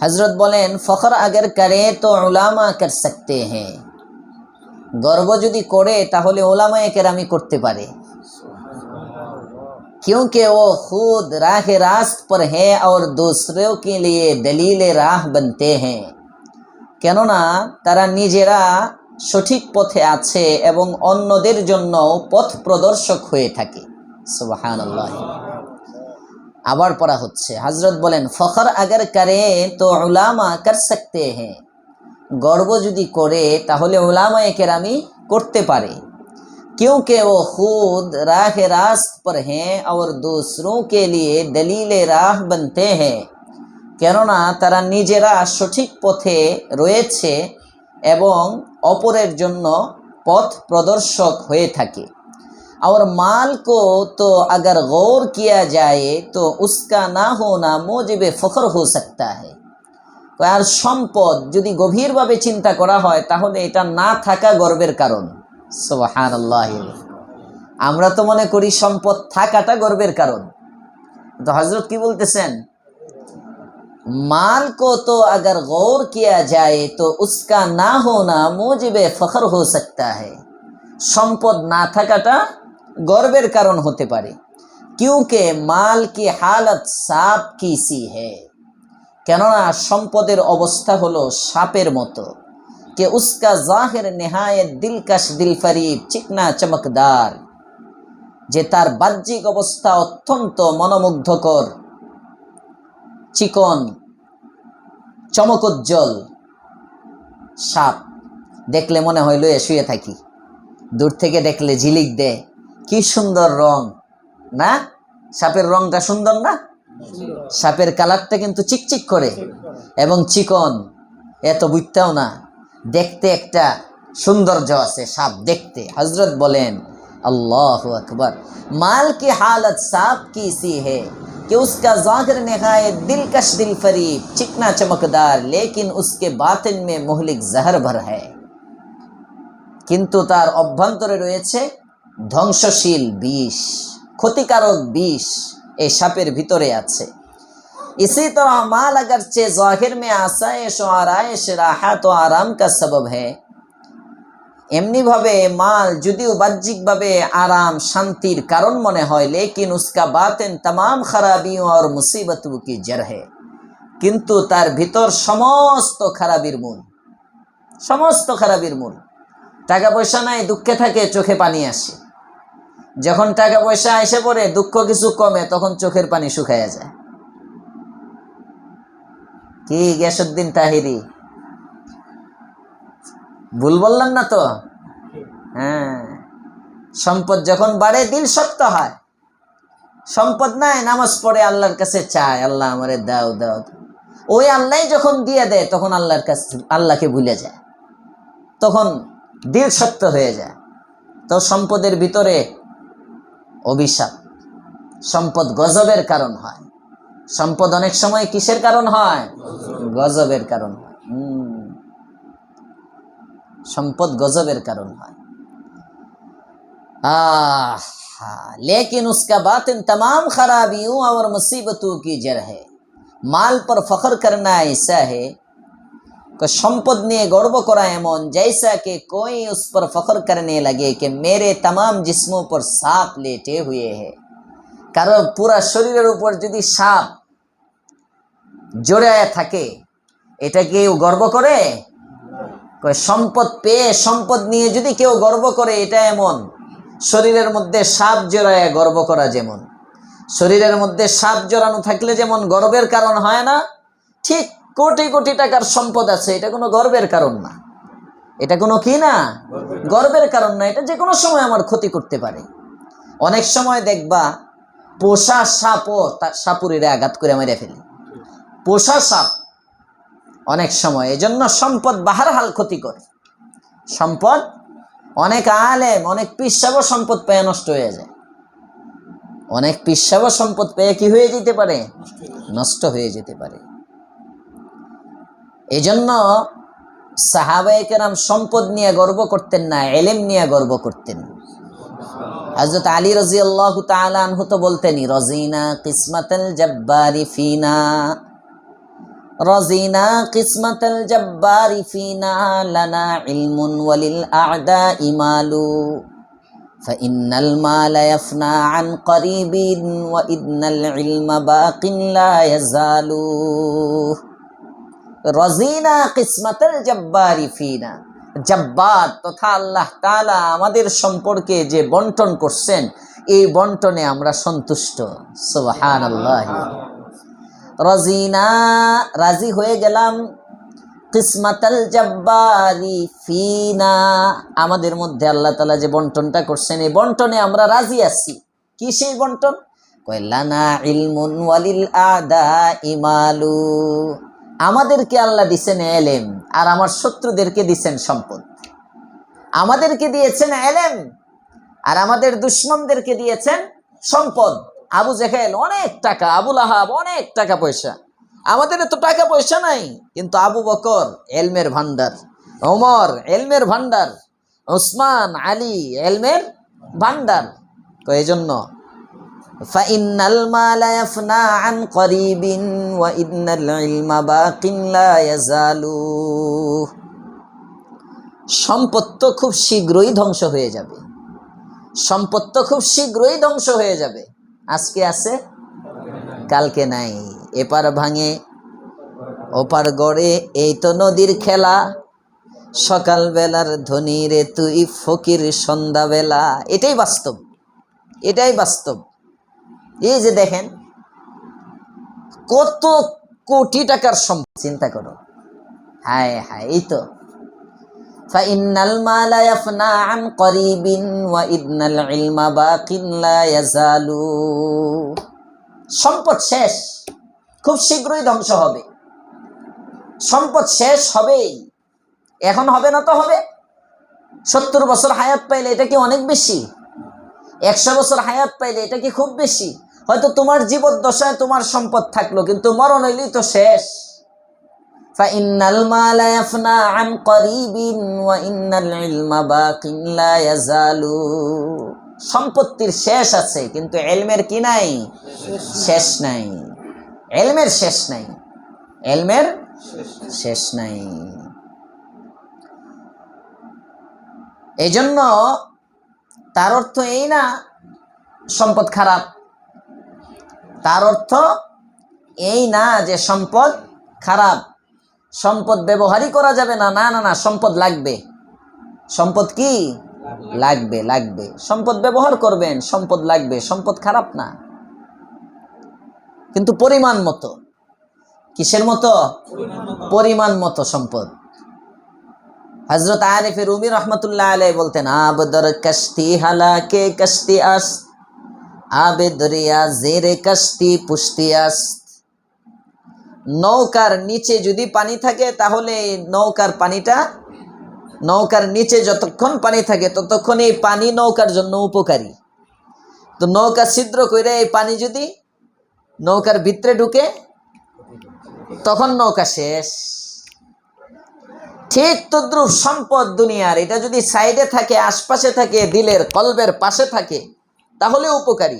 হজরত বলেন ফখর আগর করে তো ওলামা কর সকতে হ্যাঁ গর্ব যদি করে তাহলে ওলামায়ে কেরামি করতে পারে क्योंकि वो खुद राह रास्त पर है और दूसरों के लिए दलील राह बनते हैं কেননা তারা নিজেরা সঠিক পথে আছে এবং অন্যদের জন্য পথ প্রদর্শক হয়ে থাকে সুবহানাল্লাহ আবার পড়া হচ্ছে হজরত বলেন ফখর আগর করে তো উলামা কর সকতে হ্যাঁ গর্ব যদি করে তাহলে ওলামায়ে কেরামি করতে পারে क्योंकि वो खुद राह रास्त पर हैं और दूसरों के लिए दलील राह बनते हैं কেননা তারা নিজেরা সঠিক পথে রয়েছে এবং অপরের জন্য পথ প্রদর্শক হয়ে থাকে और माल को तो अगर गौर किया जाए तो उसका ना होना मोजिब फखर हो सकता है আর সম্পদ যদি গভীরভাবে চিন্তা করা হয় তাহলে এটা না থাকা গর্বের কারণ সুবাহান আমরা তো মনে করি সম্পদ থাকাটা গর্বের কারণ তো হজরত কি বলতেছেন माल को तो अगर गौर किया जाए तो उसका ना होना मुजिब फखर हो सकता है সম্পদ না থাকাটা গর্বের কারণ হতে পারে। কিউকে মাল কি হালত সাপ কি সি হে কেননা সম্পদের অবস্থা হলো সাপের মতো। কে উস্কা জাহের নেহায় দিলকাশ দিলফারিব, চিকনা চমকদার। যে তার বাহ্যিক অবস্থা অত্যন্ত মনোমুগ্ধকর। চিকন, চমকোজ্জ্বল সাপ। দেখলে মনে হয় এ শুয়ে থাকি। দূর থেকে দেখলে ঝিলিক দেয়। কি সুন্দর রং না সাপের রংটা সুন্দর না সাপের কালারটা কিন্তু চিকচিক করে এবং চিকন এত বুঝতেও না দেখতে একটা সৌন্দর্য আছে সাপ দেখতে হজরত বলেন अल्लाह अकबर माल की हालत सांप की सी है कि उसका जाहिर नहायत दिलकश दिल फरीब चिकना चमकदार लेकिन उसके बातिन में मुहलिक जहर भर है কিন্তু তার অভ্যন্তরে রয়েছে ধ্বংসশীল বিষ ক্ষতিকারক বিষ এই সাপের ভিতরে আছে इसी तरह माल अगरचे जाहिर में आसाइश और आराइश राहत व आराम का सबब है এমনিভাবে মাল যদিও বাহ্যিকভাবে আরাম শান্তির কারণ মনে হয় লেকিন উসকা বাতেন তাম খারাবি আর মুসিবত কি জর হে কিন্তু তার ভিতর সমস্ত খারাপির মূল সমস্ত খারাপির মূল টাকা পয়সা নাই দুঃখে থাকে চোখে পানি আসে যখন টাকা পয়সা এসে পড়ে, দুঃখ কিছু কমে, তখন চোখের পানি শুকাইয়া যায়। কি গ্যাসুদ্দিন তাহিরি? ভুল বললাম না তো? হ্যাঁ। সম্পদ যখন বাড়ে দিল শক্ত হয়। সম্পদ নাই, নামাজ পড়ে, আল্লাহর কাছে চায়, আল্লাহ আমারে দাও দাও। ওই আল্লাহ যখন দিয়ে দেয়, তখন আল্লাহর কাছে, আল্লাহকে ভুলে যায়। তখন দিল শক্ত হয়ে যায়। তো সম্পদের ভিতরে অভিশাপ সম্পদ গজবের কারণ হয় সম্পদ অনেক সময় কিসের কারণ হয় গজবের কারণ হয় হুম সম্পদ গজবের কারণ হয় आह, लेकिन उसका बातिन तमाम खराबियों और मुसीबतों की जड़ है माल पर फख्र करना ऐसा है कि সম্পদ নিয়ে গর্ব করা এমন जैसा कि कोई उस पर फख्र करने लगे कि मेरे तमाम जिस्मों पर सांप लेटे हुए हैं কারণ পুরা শরীরের উপর যদি সাপ জড়ায় থাকে এটা কেউ গর্ব করে কয় সম্পদ পেয়ে সম্পদ নিয়ে যদি কেউ গর্ব করে এটা এমন শরীরের মধ্যে সাপ জড়ায় গর্ব করা যেমন শরীরের মধ্যে সাপ জড়ানো থাকলে যেমন গর্বের কারণ হয় না ঠিক কোটি কোটি টাকার সম্পদ আছে, এটা কোনো গর্বের কারণ না। এটা কোনো কি না? গর্বের কারণ না, এটা যে কোনো সময় আমার ক্ষতি করতে পারে। অনেক সময় দেখবা, পোষা সাপও তার সাপুরিরে আঘাত করে মেরে ফেলে। পোষা সাপ অনেক সময়, এজন্য সম্পদ বাহার হাল ক্ষতি করে। সম্পদ, অনেক আলেম, অনেক পিসাবও সম্পদ পেয়ে নষ্ট হয়ে যায়। অনেক পিসাবও সম্পদ পেয়ে কি হয়ে যেতে পারে? নষ্ট হয়ে যেতে পারে। এজন্য সাহাবাহিকেরাম সম্পদ নিয়ে গর্ব করতেন না এলেম নিয়ে গর্ব করতেন হজরত আলী রাজি আল্লাহ তালু তো বলতেনি রজিনা কিসমাতাল জব্বারি ফিনা رزينا قسمة الجبار فينا لنا علم وللأعداء مال فإن المال يفنى عن قريب وإن العلم باق لا يزال রজিনা কিসমাতের জব্বারি ফিনা। জব্বার তথা আল্লাহ তাআলা আমাদের সম্পর্কে যে বন্টন করছেন, এই বন্টনে আমরা সন্তুষ্ট। সুবহান আল্লাহ রজিনা, রাজি হয়ে গেলাম। কিসমাতাল জব্বারি ফিনা। আমাদের মধ্যে আল্লাহ তালা যে বন্টনটা করছেন, এই বন্টনে আমরা রাজি আছি। কি সেই বন্টন? কয়লানা ইলমুন ওয়ালিল আদা ইমালু আমাদেরকে আল্লাহ দিছেন এলেম, আর আমার শত্রুদেরকে দিছেন সম্পদ। আমাদেরকে দিয়েছেন এলেম, আর আমাদের দুশ্মনদেরকে দিয়েছেন সম্পদ। আবু জেহেল, অনেক টাকা আবুল আহাব অনেক টাকা পয়সা। আমাদের তো টাকা পয়সা নাই, কিন্তু আবু বকর এলমের ভান্ডার ওমর এলমের ভান্ডার ওসমান আলী এলমের ভান্ডার তো এই জন্য فإن المال يفنى عن قريب وإن العلم باق لا يزال সম্পদ তো খুব শীঘ্রই ধ্বংস হয়ে যাবে সম্পদ তো খুব শীঘ্রই ধ্বংস হয়ে যাবে আজকে আছে কালকে নাই এপার ভাঙে ওপার গড়ে এই তো নদীর খেলা সকালবেলার ধনী রে তুই ফকির সন্ধ্যাবেলা এটাই বাস্তব এটাই বাস্তব এই যে দেখেন কত কোটি টাকার সম্পদ চিন্তা করো হায় হায় এই তো فإن المال يفنى عن قريب وإن العلم باق لا يزال সম্পদ শেষ খুব শীঘ্রই ধ্বংস হবে সম্পদ শেষ হবেই এখন হবে না তো হবে সত্তর বছর হায়াত পাইলে এটা কি অনেক বেশি একশো বছর হায়াত পাইলে এটা কি খুব বেশি হয়তো তোমার জীবদ্দশায় তোমার সম্পদ থাকল, কিন্তু মরণ হইলেই তো শেষ। সম্পত্তির শেষ আছে, কিন্তু এলমের কি নাই? শেষ নাই। এলমের শেষ নাই। এলমের শেষ নাই। এই জন্য তার অর্থ এই না, সম্পদ খারাপ। তার অর্থ এই না যে সম্পদ খারাপ, সম্পদ ব্যবহারই করা যাবে না না না না, সম্পদ লাগবে। সম্পদ কি? লাগবে লাগবে। সম্পদ ব্যবহার করবেন, সম্পদ লাগবে, সম্পদ খারাপ না। কিন্তু পরিমাণ মতো। কিসের মতো? পরিমাণ মতো সম্পদ। হজরত আরিফের রুমি রহমতুল্লাহ আলাই বলতেন, আবদর কস্তি হালাকে কস্তি আস আবে দরিয়া, জেরে কস্তি পুষ্টি নৌকার নিচে যদি পানি থাকে, তাহলে নৌকার পানিটা, নৌকার নিচে যতক্ষণ পানি থাকে, ততক্ষণ এই পানি নৌকার জন্য উপকারী। তো নৌকা ছিদ্র করে এই পানি যদি নৌকার ভিতরে ঢুকে, তখন নৌকা শেষ। ঠিক তদ্রুপ সম্পদ দুনিয়ার। এটা যদি সাইডে থাকে, আশপাশে থাকে, দিলের কলবের পাশে থাকে, তাহলে উপকারী।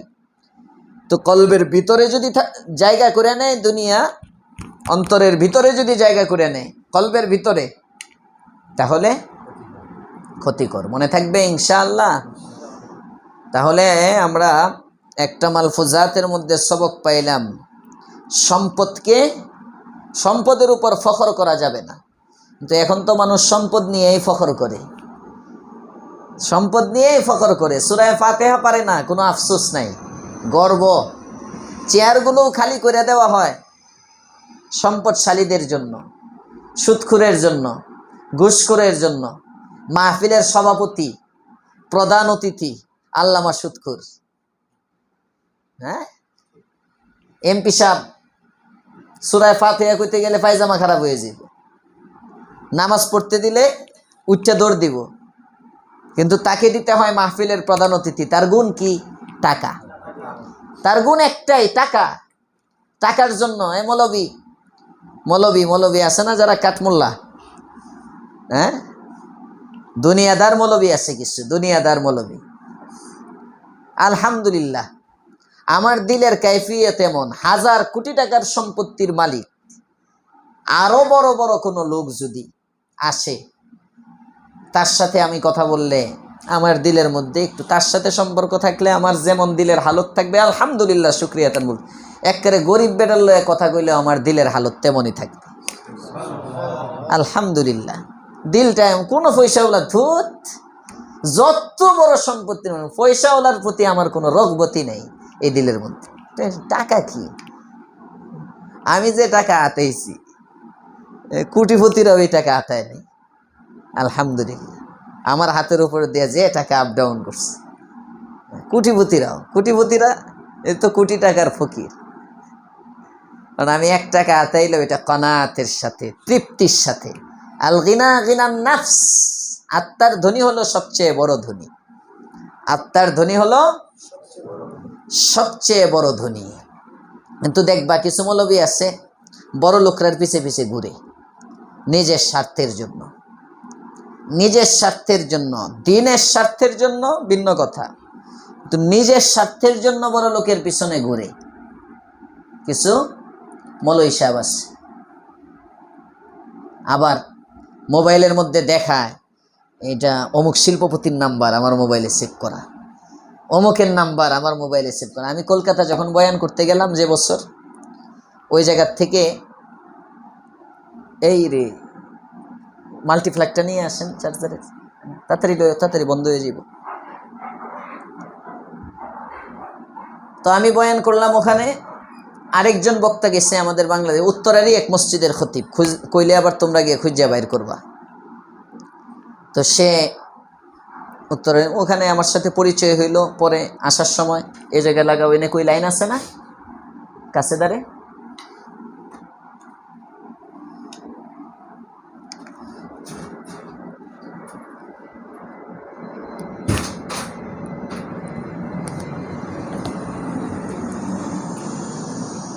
তো কলবের ভিতরে যদি জায়গা করে নেয় দুনিয়া, অন্তরের ভিতরে যদি জায়গা করে নেয়, কলবের ভিতরে, তাহলে ক্ষতিকর। মনে থাকবে ইনশাআল্লাহ। তাহলে আমরা একটা মালফুজাতের মধ্যে সবক পাইলাম। সম্পদকে, সম্পদের উপর ফখর করা যাবে না। কিন্তু এখন তো মানুষ সম্পদ নিয়েই ফখর করে। সম্পদ নিয়েই ফখর করে। সুরায় ফাতেহা পারে না, কোনো আফসোস নাই। গর্ব। চেয়ারগুলোও খালি করে দেওয়া হয় সম্পদশালীদের জন্য, সুৎখুরের জন্য, ঘুষখোরের জন্য। মাহফিলের সভাপতি, প্রধান অতিথি, আল্লামা সুৎখুর। হ্যাঁ? এমপি সাহেব, সুরায় ফাতেহা কইতে গেলে পায়জামা খারাপ হয়ে যাবে নামাজ পড়তে দিলে উচ্চা দৌড় দিব। কিন্তু তাকে দিতে হয় মাহফিলের প্রধান অতিথি। তার গুণ কি? টাকা। তার গুণ একটাই, টাকা। টাকার জন্য, এ মৌলবী। মৌলবী মৌলবী আছে না যারা কাঠমোল্লা? হ্যাঁ? দুনিয়াদার মৌলবী আছে কিছু, দুনিয়াদার মৌলবী। আলহামদুলিল্লাহ, আমার দিলের কাইফিয়ত এমন, হাজার কোটি টাকার সম্পত্তির মালিক, আরও বড় বড় কোনো লোক যদি আসে, তার সাথে আমি কথা বললে আমার দিলের মধ্যে একটু তার সাথে সম্পর্ক থাকলে আমার যেমন দিলের হালত থাকবে, আলহামদুলিল্লাহ, শুক্রিয়া তার বল একেবারে গরিব বেটার লয়ে কথা কইলে আমার দিলের হালত তেমনই থাকবে। আলহামদুলিল্লাহ। দিলটা এমন, কোনো পয়সাওয়ালা ধুত যত বড় সম্পত্তি পয়সাওয়ালার প্রতি আমার কোনো রগবতী নেই এই দিলের মধ্যে। টাকা কি? আমি যে টাকা আতাইছি কোটিপতিরাও এই টাকা আতায় নেই। আলহামদুলিল্লাহ। আমার হাতের উপরে দিয়ে যে টাকা আপ ডাউন করছে। কোটিপতিরাও, কোটিপতিরা এ তো কোটি টাকার ফকির। কারণ আমি এক টাকা আতাইলে ওইটা কনাতের সাথে, তৃপ্তির সাথে। আল গিনা গিনান নাফস, আত্মার ধনী হলো সবচেয়ে বড় ধনী। আত্মার ধনী হলো সবচেয়ে বড় ধনী। কিন্তু দেখবা কিছু মৌলবী আছে, বড় লোকরার পিছে পিছে ঘুরে, নিজের স্বার্থের জন্য। নিজের স্বার্থের জন্য, দিনের স্বার্থের জন্য ভিন্ন কথা। কিন্তু নিজের স্বার্থের জন্য বড় লোকের পিছনে ঘুরে কিছু মলই সাহেব আছে। আবার মোবাইলের মধ্যে দেখায় এটা অমুক শিল্পপতির নাম্বার আমার মোবাইলে সেভ করা। অমুকের নাম্বার আমার মোবাইলে সেভ করা। আমি কলকাতা যখন বয়ান করতে গেলাম যে বছর, ওই জায়গার থেকে, এই রে মাল্টিফ্ল্যাগটা নিয়ে আসেন চার্জারের তাড়াতাড়ি তাড়াতাড়ি বন্ধ হয়ে যাব তো আমি বয়ান করলাম ওখানে, আরেকজন বক্তা গেছে আমাদের বাংলাদেশ উত্তরারই এক মসজিদের খতিব। খুঁজ কইলে আবার তোমরা গিয়ে খুঁজে বাইর করবা। তো সে উত্তরে ওখানে আমার সাথে পরিচয় হইল পরে আসার সময়। এ জায়গায় লাগাও, এনে কই লাইন আছে না? কাছে দাঁড়ে।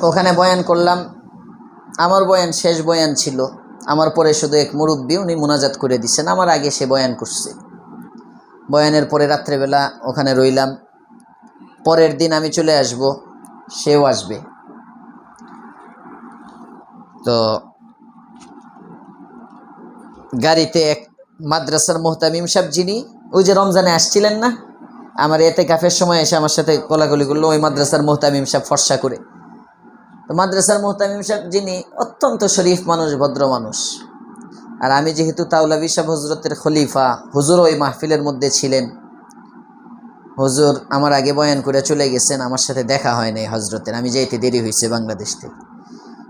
ওখানে বয়ান করলাম। আমার বয়ান শেষ বয়ান ছিল। আমার পরে শুধু এক মুরব্বী উনি মোনাজাত করে দিচ্ছেন আমার আগে সে বয়ান করছে। বয়ানের পরে রাত্রেবেলা ওখানে রইলাম। পরের দিন আমি চলে আসব। সেও আসবে। তো গাড়িতে এক মাদ্রাসার মোহতামিম সাহেব যিনি, ওই যে রমজানে আসছিলেন না? আমার এতে কাফের সময় এসে আমার সাথে কোলাগুলি করল। ওই মাদ্রাসার মোহতামিম সাহেব ফর্সা করে। তো মাদ্রাসার মোহতামিম সাহেব যিনি অত্যন্ত শরীফ মানুষ, ভদ্র মানুষ। আর আমি যেহেতু তাউলাবি সাহেব হজরতের খলিফা হুজুর ওই মাহফিলের মধ্যে ছিলেন। হুজুর আমার আগে বয়ান করে চলে গেছেন, আমার সাথে দেখা হয় নাই হজরতের আমি যাইতে দেরি হয়েছে বাংলাদেশ থেকে।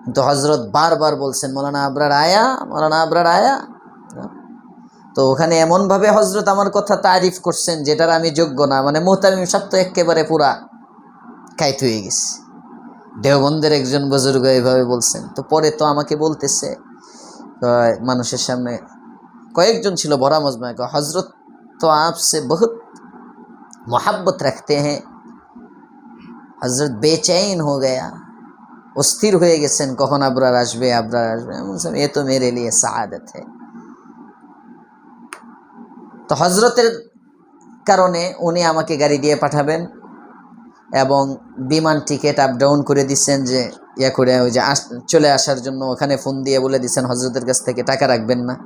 কিন্তু হজরত বারবার বলছেন, মৌলানা আবরার আয়া, মৌলানা আবরার আয়া। তো ওখানে এমনভাবে হজরত আমার কথা তারিফ করছেন, যেটার আমি যোগ্য না। মানে মোহতামিম সাহেব তো একেবারে পুরা কাইত হয়ে গেছে। দেওবন্দের একজন বুজুর্গ এভাবে বলছেন। তো পরে তো আমাকে বলতেছে মানুষের সামনে কয়েকজন ছিল বড়া মজমায় হজরত তো আপসে বহুত মহাব্বত রাখতে হ্যাঁ। হজরত বেচাইন হো গয়া, অস্থির হয়ে গেছেন, কখন আবরার আসবে আবরার আসবে। এ তো মেরে লিয়ে সাদত হ্যাঁ। তো হজরতের কারণে উনি আমাকে গাড়ি দিয়ে পাঠাবেন। এবং বিমান টিকিট আপ ডাউন করে দিচ্ছেন যে, ইয়া করে ওই যে আস, চলে আসার জন্য ওখানে ফোন দিয়ে বলে দিচ্ছেন, হজরতের কাছ থেকে টাকা রাখবেন না।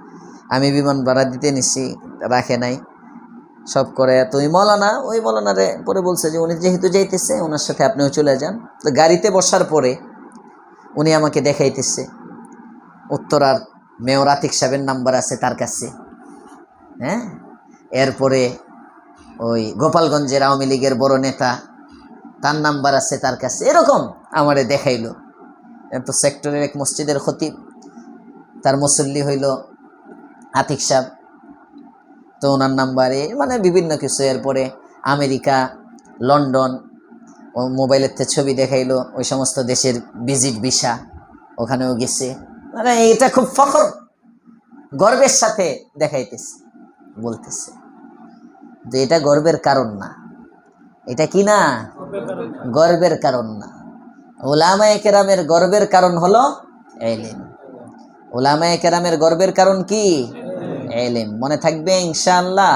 আমি বিমান ভাড়া দিতে নিছি, রাখে নাই। সব করে তো ওই মলানা, ওই মৌলানারে পরে বলছে যে, উনি যেহেতু যাইতেছে, ওনার সাথে আপনিও চলে যান। তো গাড়িতে বসার পরে উনি আমাকে দেখাইতেছে। উত্তরার মেয়র আতিক সাহেবের নাম্বার আছে তার কাছে। হ্যাঁ? এরপরে ওই গোপালগঞ্জের আওয়ামী লীগের বড় নেতা তার নাম্বার আছে, তার কাছে। এরকম আমারে দেখাইলো। তো সেক্টরের এক মসজিদের খতিব, তার মুসল্লি হইল আতিক সাহেব তো ওনার নাম্বারে মানে বিভিন্ন কিছু। এরপরে আমেরিকা, লন্ডন, ও মোবাইলের থেকে ছবি দেখাইলো, ওই সমস্ত দেশের ভিজিট ভিসা ওখানেও গেছে। মানে এটা খুব ফখর, গর্বের সাথে দেখাইতেছে, বলতেছে। যে এটা গর্বের কারণ না। এটা কি না? গর্বের কারণ না। ওলামায়ে কেরামের গর্বের কারণ হলো এলেম। ওলামায়ে কেরামের গর্বের কারণ কি? এলেম। মনে থাকবে ইনশাআল্লাহ।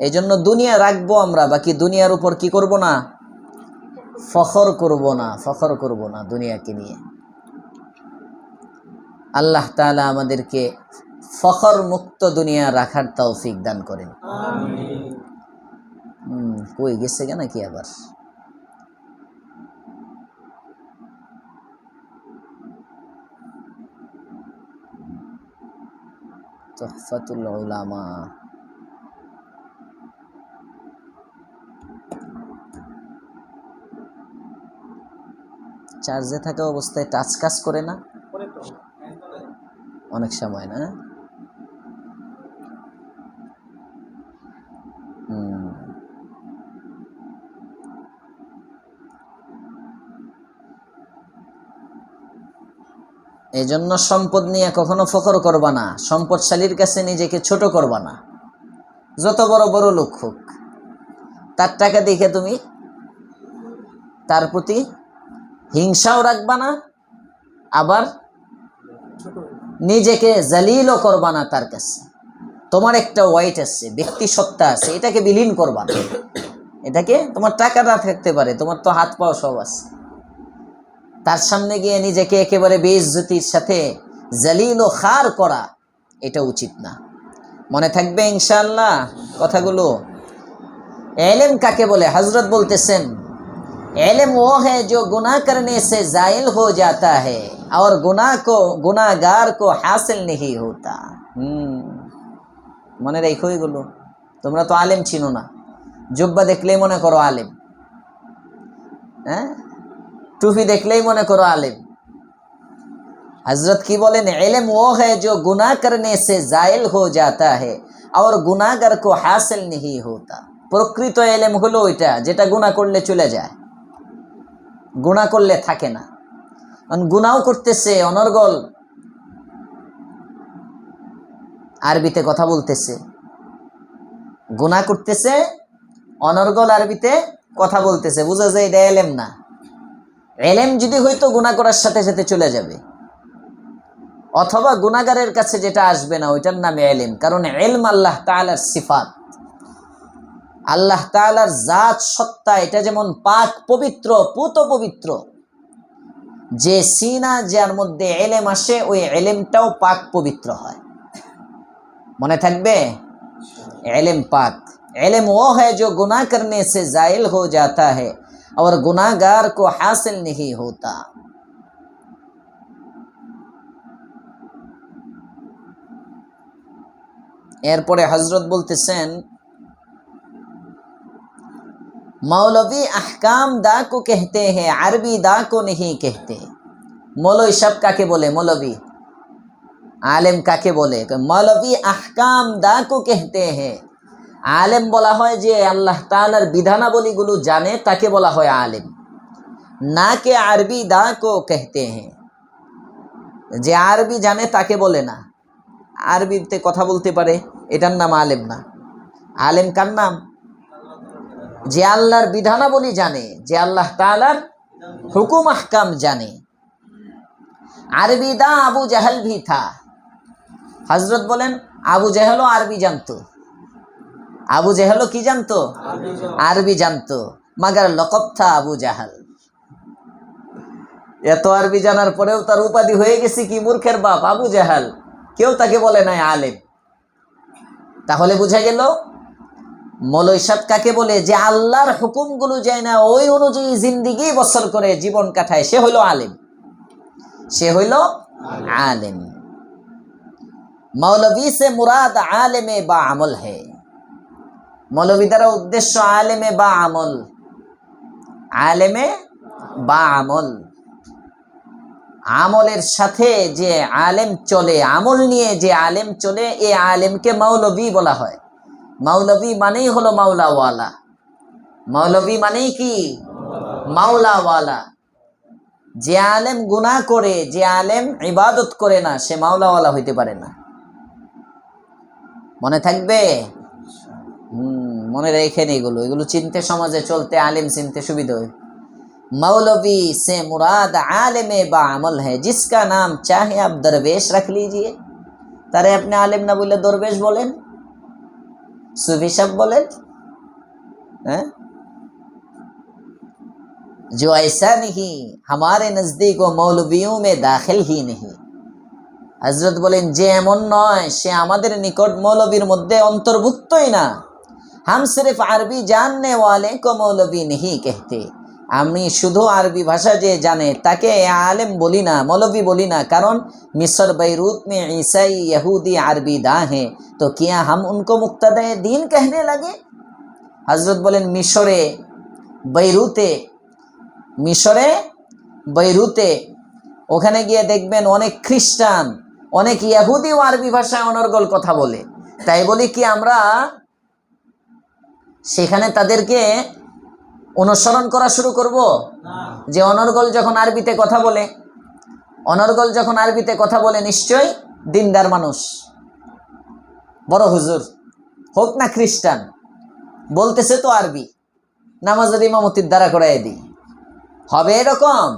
এই জন্য দুনিয়া রাখব আমরা, বাকি দুনিয়ার উপর কি করব না? ফখর করব না, ফখর করব না দুনিয়াকে নিয়ে। আল্লাহ তাআলা আমাদেরকে ফখর মুক্ত দুনিয়া রাখার তৌফিক দান করেন। কই গেছে কেন কি আবার? তোহফাতুল উলামা। চার্জে থাকা অবস্থায় টাচ কাজ করে না? অনেক সময় না? হুম। এই জন্য সম্পদ নিয়ে কখনো ফখর করবা না। সম্পদশালীর কাছে নিজেকে ছোট করবা না। যত বড় বড় লোক হোক, তার টাকা দেখে তুমি তার প্রতি হিংসাও রাখবা না, আবার নিজেকে জালিলও করবা না তার কাছে। তোমার একটা ওয়াইট আছে, ব্যক্তি সত্তা আছে, এটাকে বিলীন করবা না। এটাকে তোমার টাকাটা থাকতে পারে, তোমার তো হাত পাও সব আছে। তার সামনে গিয়ে নিজেকে একেবারে বেইজ্জতির সাথে জালিল ও খার করা এটা উচিত না মনে থাকবে ইনশাআল্লাহ কথাগুলো এলেম কাকে বলে হজরত বলতেছেন एलम वो है जो गुनाह करने से जायल हो जाता है और गुनाह को गुनाहगार को हासिल नहीं होता হুম মনে রেখো এগুলো তোমরা তো আলেম চিনো না জুব্বা দেখলেই মনে করো আলেম হ্যাঁ টুপি দেখলেই মনে করো আলেম हजरत की बोले इल्म वो है जो गुनाह करने से जायल हो जाता है और गुनाहगार को हासिल नहीं होता প্রকৃত এলেম হলো ওইটা যেটা গুনাহ করলে চলে যায় গুণা করলে থাকে না কারণ গুণাও করতেছে অনর্গল আরবিতে কথা বলতেছে গুণা করতেছে অনর্গল আরবিতে কথা বলতেছে বুঝা যায় এটা এলেম না এলেম যদি হয়তো গুণা করার সাথে সাথে চলে যাবে। অথবা গুণাগারের কাছে যেটা আসবে না, ওইটার নামে এলেম। কারণ এলম আল্লাহ তালার সিফাত। আল্লাহ তালার জাত, সত্তা, এটা যেমন পাক পবিত্র, পুত পবিত্র। যে সিনা যার মধ্যে এলেম আসে, ওই এলেমটাও পাক পবিত্র হয়। মনে থাকবে? এলেম পাক। এলেম ও হ্যাঁ যে গুণা করনে সে জায়েল হো যাতা হ্যাঁ और गुनाहगार को हासिल नहीं होता এরপরে হজরত বলতেছেন मौलवी अहकाम दा को कहते हैं अरबी दा को नहीं कहते मौलवी सब काके बोले मौलवी আলেম কাকে বলে মৌলবী আহকাম দা কো কেহতে হ্যাঁ আলেম বলা হয় যে আল্লাহ তালার বিধানাবলীগুলো জানে, তাকে বলা হয় আলেম। না কে আরবি দা কো কেহতে হ্যাঁ। যে আরবি জানে, তাকে বলে না। আরবিতে কথা বলতে পারে, এটার নাম আলেম না। আলেম কার নাম? যে আল্লাহর বিধানাবলী জানে, যে আল্লাহ তালার হুকুম আহকাম জানে। আরবি দা আবু জাহাল ভি থা। হজরত বলেন, আবু জেহেলও আরবি জানতো। আবু জাহাল কি জানতো? আরবি জানতো। মাগার লকপ্থা আবু জাহাল। এত আরবি জানার পরেও তার উপাধি হয়ে গেছে কি মূর্খের বাপ আবু জাহাল। কেউ তাকে বলে নাই আলেম। তাহলে বুঝা গেল মলৈসাদ কাকে বলে? যে আল্লাহর হুকুমগুলো যায় না, ওই অনুযায়ী জিন্দিগি বছর করে জীবন কাটায়। সে হইল আলেম। সে হইল আলেম। মৌলবি সে মুরাদ আলেমে বা আমল হ্যাঁ মৌলবী দ্বারা উদ্দেশ্য আলেমে বা আমল। আলেমে বা আমল। আমলের সাথে যে আলেম চলে, আমল নিয়ে যে আলেম চলে, এ আলেমকে মৌলবী বলা হয়। মৌলবী মানেই হলো মাওলাওয়ালা। মৌলবী মানেই কি? মাওলাওয়ালা। যে আলেম গুনাহ করে, যে আলেম ইবাদত করে না, সে মাওলাওয়ালা হইতে পারে না। মনে থাকবে? মনে রেখেন এগুলো এগুলো চিনতে সমাজে চলতে আলিম চিনতে সুবিধা হয় मौलवी से मुराद आलिम बा अमल है जिसका नाम चाहे आप दरवेश रख लीजिए তারে আপনি আলেম না বললে দরবেশ বলেন সুফি সাহেব বলেন হ্যাঁ जो ऐसा नहीं हमारे नज़दीक वो मौलवियों में दाखिल ही नहीं হজরত বলেন যে এমন নয় সে আমাদের নিকট মৌলবীর মধ্যে অন্তর্ভুক্তই না হাম সির্ফ আরবি জাননে ওয়ালে কো মৌলবী নেহি কেহতে আমি শুধু আরবি ভাষা যে জানে তাকে আলেম বলি না মৌলবী বলি না কারণ मिस्र बैरूत में ईसाई यहूदी अरबी दा हैं तो क्या हम उनको मुक्तद दीन कहने लगे হজরত বলেন মিশরে বৈরুতে মিশরে বৈরুতে ওখানে গিয়ে দেখবেন অনেক খ্রিস্টান অনেক ইয়াহুদি ও আরবি ভাষায় অনর্গল কথা বলে তাই বলি কি আমরা সেখানে তাদেরকে অনুসরণ করা শুরু করব? যে অনর্গল যখন আরবিতে কথা বলে, অনর্গল যখন আরবিতে কথা বলে, নিশ্চয়ই দিনদার মানুষ। বড় হুজুর, হোক না খ্রিস্টান, বলতেছে তো আরবি নামাজের ইমামতির দ্বারা করাই দিই। হবে এরকম?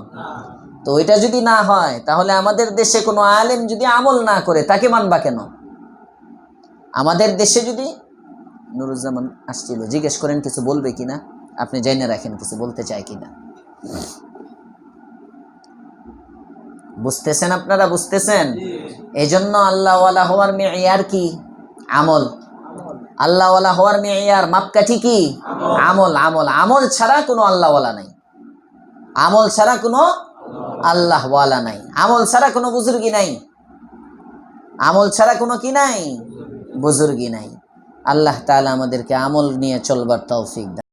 তো এটা যদি না হয়, তাহলে আমাদের দেশে কোনো আলেম যদি আমল না করে, তাকে মানবা কেন? আমাদের দেশে যদি নুরুজ্জামান আসছিল, জিজ্ঞেস করেন, কিছু বলবে কিনা? আপনি জেনে রাখেন, কিছু বলতে চায় কিনা? বুঝতেছেন আপনারা? বুঝতেছেন? এই জন্য আল্লাহওয়ালা হওয়ার মেয়ার কি? আমল। আল্লাহওয়ালা হওয়ার মেয়ার, মাপকাঠি কি? আমল আমল। আমল ছাড়া কোনো আল্লাহওয়ালা নাই। আমল ছাড়া কোনো আল্লাহওয়ালা নাই। আমল ছাড়া কোনো বুজুর্গি নাই। আমল ছাড়া কোনো কি নাই? বুজুর্গি নাই। আল্লাহ তালা আমাদেরকে আমল নিয়ে চলবার তৌফিক